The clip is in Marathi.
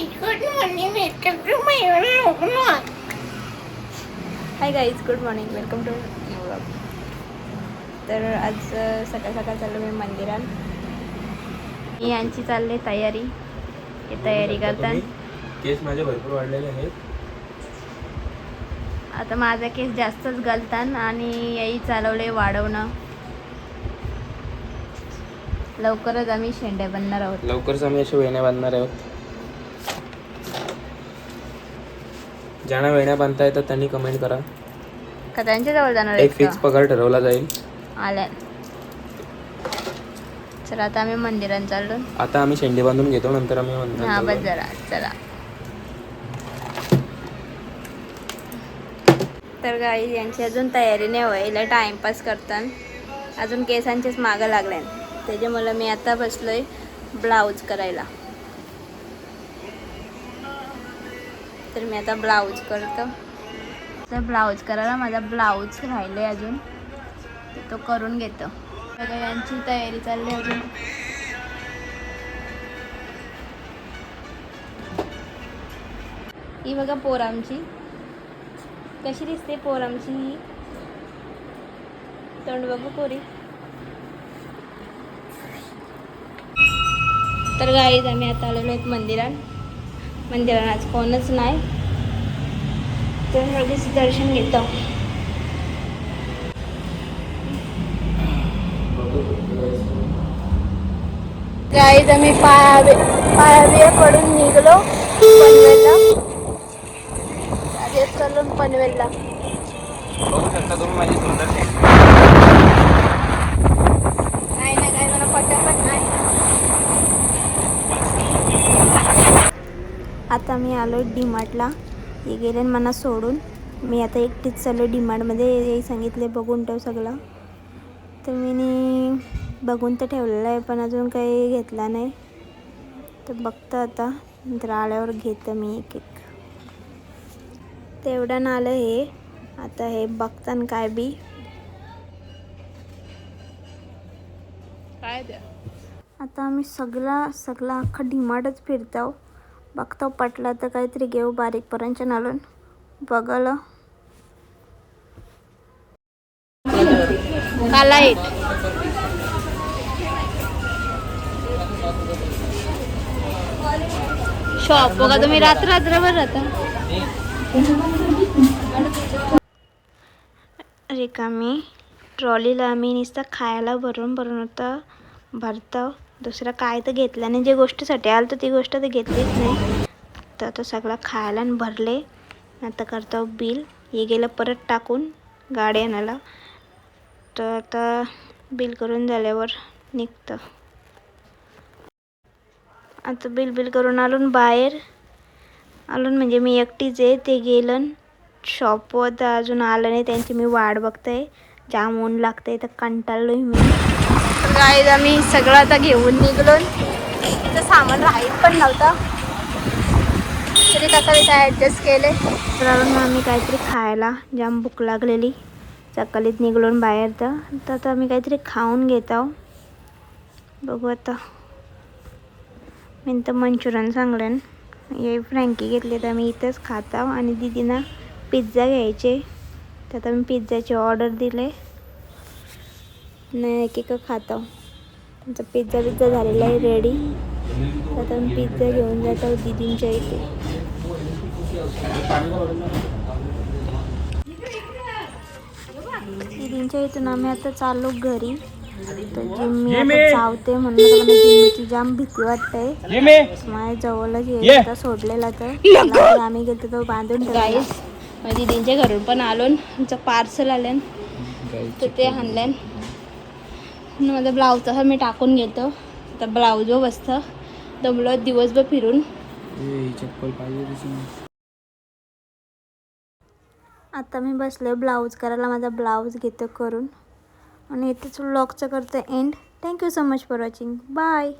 Welcome to my vlog. Hi guys good morning welcome to blog तर आज सकाळ सकाळ चाललो मी मंदिरात. मी यांची चालली तयारी. हे तयारी करतात केस माझे भरपूर वाढलेले आहेत. आता माझा केस जास्तच घालतात आणि याही चालवले वाढवणं. लवकरच आम्ही शेंड्या बनणार आहोत. लवकरच आम्ही अशा वेण्या बांधणार आहोत. ज्यांना वेण्या बांधता येतात त्यांनी कमेंट करा. का त्यांच्या जवळ जाणार एक फिक्स? पगार ठरवला जाईल. आल्या चला आता आम्ही मंदिरात चाललो. आता आम्ही शेंडी बांधून घेतो नंतर आम्ही मंदिरात हा बस. जरा चला. तर गाई यांची अजून तयारी नाही व्हायला टाइमपास करतात अजून केसांचेच मागं लागल्या त्याच्यामुळं मी आता बसलोय ब्लाऊज करायला. तर मी आता ब्लाऊज करतो. तर ब्लाऊज करायला माझा ब्लाऊज राहिले अजून. तो करून घेतो. बघा यांची तयारी चालली अजून. ही बघा पोरामची कशी दिसते पोरामची ही? तोंड बघू पोरी. तर गाईज आम्ही आता आलेलो आहेत मंदिरात. मंदिरात आज कोणच नाही. तर लगेच दर्शन घेतो. गाईज आम्ही पायावे पायावे पडून निघलो पनवेलला. चालून पनवेलला. बघू शकता तुम्ही माझी सुंदर केस. काय ना काय मला पटापट नाही आता मी आलो डीमार्टला. हे गेले मला सोडून. मी आता एकटीच चाललो डीमार्टमध्ये. हे सांगितले बघून ठेव सगळं. तर मी बघून तर ठेवलेलं आहे पण अजून काही घेतला नाही. तर बघतो आता. नंतर आल्यावर घेतं मी एक एक. तेवढं आलं हे. आता हे बघतान काय बी. काय आता आम्ही सगळा सगळा अख्खा डिमार्टच फिरतो बघतो पटला तर काहीतरी घेऊ बारीक पर्यंत नालून. कालाईट शॉप बघा तुम्ही रात्र रात्रभर राहता रिकामी ट्रॉलीला आम्ही नुसतं खायला भरून भरून होतं भरतं. दुसरं काय तर घेतलं. नाही जे गोष्टीसाठी आलं तर ती गोष्ट तर घेतलीच नाही. तर आता सगळं खायला आणि भरले. आता करतो बिल. हे गेलं परत टाकून गाडी आणायला. तर आता बिल करून झाल्यावर निघतं. आता बिल बिल करून आलून बाहेर. आलून म्हणजे मी एकटीच आहे ते गेलं शॉपवर तर अजून आलं नाही. त्यांची मी वाट बघते जाम ऊन लागते तर कंटाळलो मी. गाईज आम्ही सगळं आता घेऊन निघलो. तिथं सामान राहील पण नव्हतं. तरी कसं काय ॲडजस्ट केले. तर आम्ही काहीतरी खायला जाम भूक लागलेली. सकाळीच निघलो बाहेर तर. तर आता आम्ही काहीतरी खाऊन घेत आहो बघू आता. मी तर मंचुरियन सांगलेन. हे फ्रँकी घेतली तर आम्ही इथंच खात आहो आणि दीदीना पिझ्झा घ्यायचे. तर आता मी पिझ्झाची ऑर्डर दिले. नाही एक एक खात. त्यांचा पिझ्झा पिझ्झा झालेला आहे रेडी तर आता मी पिझ्झा घेऊन जात दीदींच्या इथे. दीदींच्या इथून आम्ही आता चाललो घरी. तर जिम मी आता चावते म्हणून आता जिमची जाम भीती वाटते. माझ्या जवळच येत होता सोडलेला तर आम्ही गेलो तो बांधून गाईस माझ्या दीदींच्या घरून पण आलो आमचं पार्सल आल्यान तर ते आणल्यान आणि माझा ब्लाऊज तसा मी टाकून घेतो. तर ब्लाऊजवर बसतं. दमलो दिवसभर फिरून. ही चप्पल पाहिजे आता मी बसले ब्लाऊज करायला. माझा ब्लाऊज घेतो करून. आणि इथेच व्लॉगचं करतो end thank you so much for watching bye